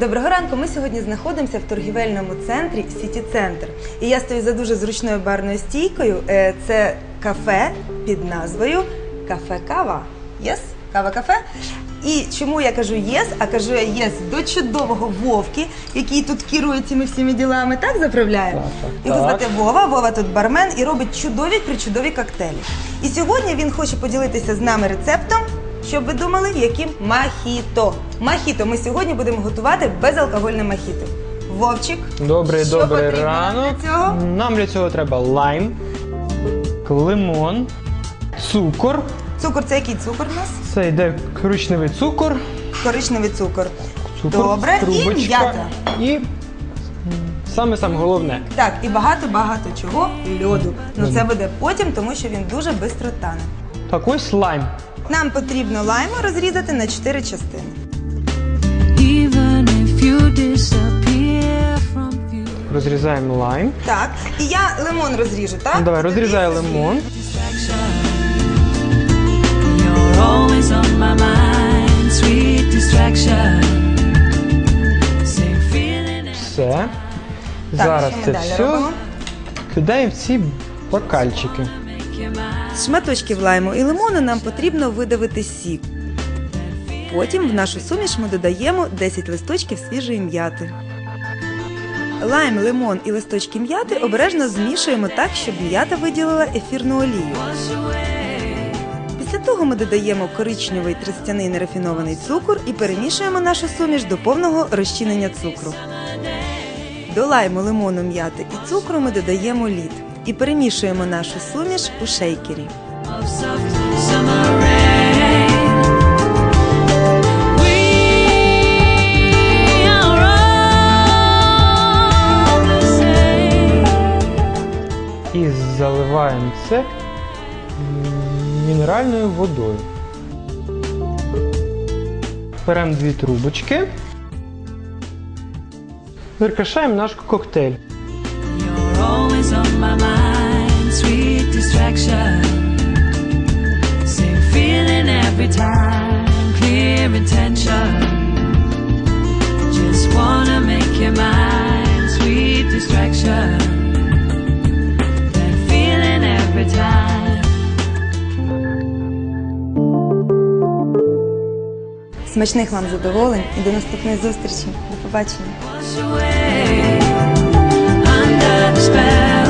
Доброго ранку. Ми сьогодні знаходимося в торгівельному центрі Сіті Центр. І я стою за дуже зручною барною стійкою. Е, Це кафе під назвою Кафе Кава. Єс? Кава кафе. І чому я кажу єс, а кажу я єс до чудового Вовки, який тут керує цими всіми ділами, так заправляє? Так, так, Його так. звати Вова. Вова тут бармен і робить чудові причудові коктейлі. І сьогодні він хоче поділитися з нами рецептом. Щоб ви думали, яким махіто. Махіто. Ми сьогодні будемо готувати безалкогольне махіто. Вовчик. Добрий, що добрий потрібно нам ранок. для цього? Нам для цього треба лайм, лимон, цукор. Цукор це який цукор у нас? Це йде коричневий цукор. Коричневий цукор. цукор Добре, і м'ята. І саме саме головне. Так, і багато-багато чого льоду. Ну це буде потім, тому що він дуже швидко тане. Так, ось лайм. Нам потрібно лайму розрізати на 4 частини. Even if you from view. Розрізаємо лайм. Так, і я лимон розріжу, так? Ну, давай, розрізай лимон. Все. Так, Зараз що ми це далі все робимо? кидаємо в ці бокальчики. З шматочків лайму і лимону нам потрібно видавити сік. Потім в нашу суміш ми додаємо 10 листочків свіжої м'яти. Лайм, лимон і листочки м'яти обережно змішуємо так, щоб м'ята виділила ефірну олію. Після того ми додаємо коричневий тростяний нерафінований цукор і перемішуємо нашу суміш до повного розчинення цукру. До лайму, лимону, м'яти і цукру ми додаємо лід і перемішуємо нашу суміш у шейкері. І заливаємо це мінеральною водою. Беремо дві трубочки. Виркашаємо наш коктейль. You're always on my mind, sweet distraction. Same feeling every time, clear intention. Just wanna make you mine, sweet distraction. That feeling every time. Смачних вам задоволень і до наступної зустрічі. До побачення. understand.